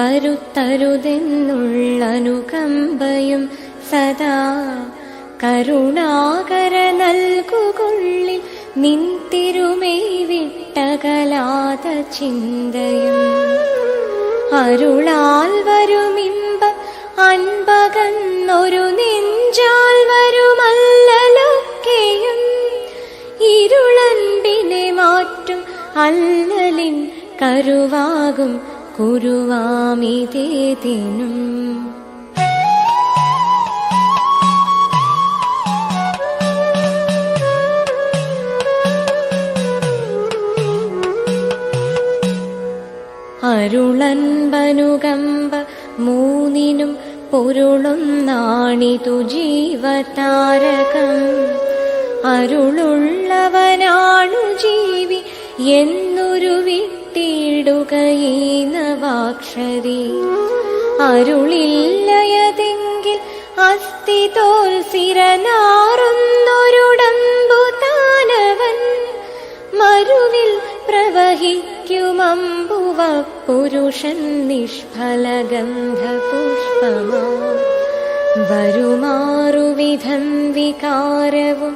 വരുത്തരുതെന്നുള്ളനുകമ്പയും സദാ കരുണാകര നൽകുകൊള്ളിൽ നിൻ വിട്ടകലാത ചിന്തയും. അരുളാൽ വരുമിമ്പ അൻപകന്നൊരു നെഞ്ചാൽ വരുമല്ലലൊക്കെയും. ഇരുളൻപിനെ മാറ്റും അല്ലലിൻ കരുവാകും കുരുവാമിതേതിനും അരുളൻപനുകമ്പ മൂന്നിനും പൊരുളുന്നാണിതു ജീവതാരകം. അരുളുള്ളവനാണു ജീവി എന്നൊരു വിട്ടിടുകയീ നവാക്ഷരി. അരുളില്ലയതെങ്കിൽ അസ്ഥി തോൽ സിരനാറുന്നൊരുടമ്പു മരുവിൽ പ്രവഹിക്കുമമ്പുവ പുരുഷൻ നിഷ്ഫലഗന്ധ പുഷ്പമാ വരുമാറുവിധം വികാരവും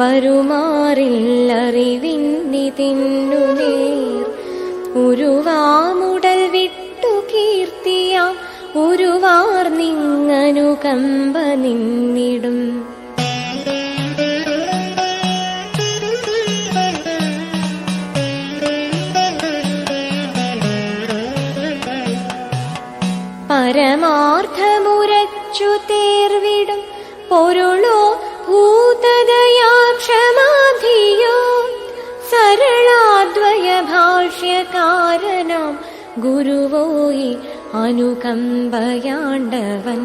വരുമാറില്ലറിവിന്നിതിന്നു നേർ ഉരുവാമുടൽ വിട്ടു കീർത്തിയാം ഉരുവാർ നിങ്ങനു കമ്പ നിന്നിടും. പരമാർത്ഥമുരച്ചു തേർവിടും. പൊരുളോ ഭൂതദയാ ക്ഷമാധിയോ സരളാദ്വയ ഭാഷ്യകാരനാം ഗുരുവോയി അനുകമ്പയാണ്ടവൻ.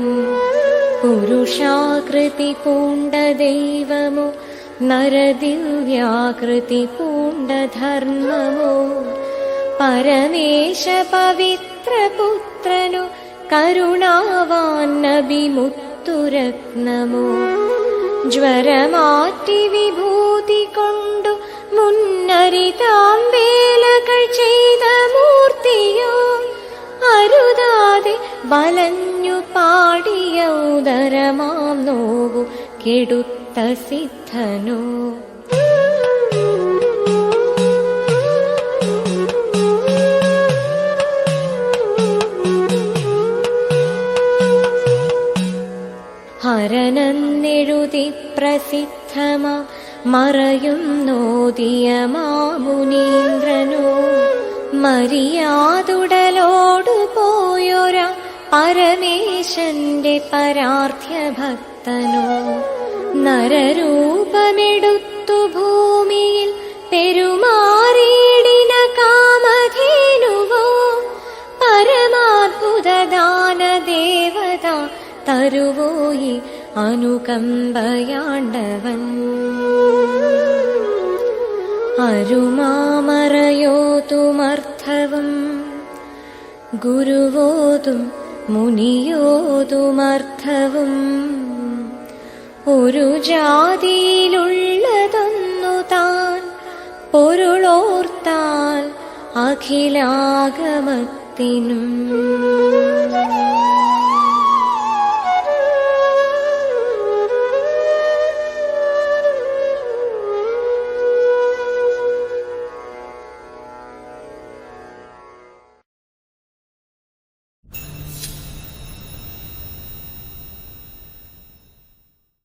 പുരുഷാകൃതി പൂണ്ട ദൈവമോ നരദിവ്യാകൃതി പൂണ്ട ധർമ്മമോ. പരമേശ പവിത്രപുത്രനു കരുണാവാൻ നബിമുത്തുരത്നമോ ജ്വരമാറ്റി വിഭൂതി കൊണ്ടു മുന്നരിതാം വേലകൾ ചെയ്ത മൂർത്തിയോ അരുതാതെ വലഞ്ഞു പാടിയ ഉദരമാം നോവു കെടുത്ത സിദ്ധനോ. ഹരനെന്നെഴുതി പ്രസിദ്ധമാ മറയും നോദിയ മാമുനീന്ദ്രനോ മരിയാതുടലോടു പോയൊര പരമേശന്റെ പരാർത്ഥ്യ ഭക്തനോ നരരൂപമെടുത്തു ഭൂമിയിൽ പെരുമാറിയിടിന കാമധേനുവോ. പരമാത്ഭുതദാന ദേവത തരുവോയി അനുകമ്പയാണ്ടവൻ. അരുമാമറയോതുമർത്ഥവും ഗുരുവോതും മുനിയോതുമർത്ഥവും ഒരു ജാതിയിലുള്ളതൊന്നു താൻ പൊരുളോർത്താൽ അഖിലാഗമത്തിനും.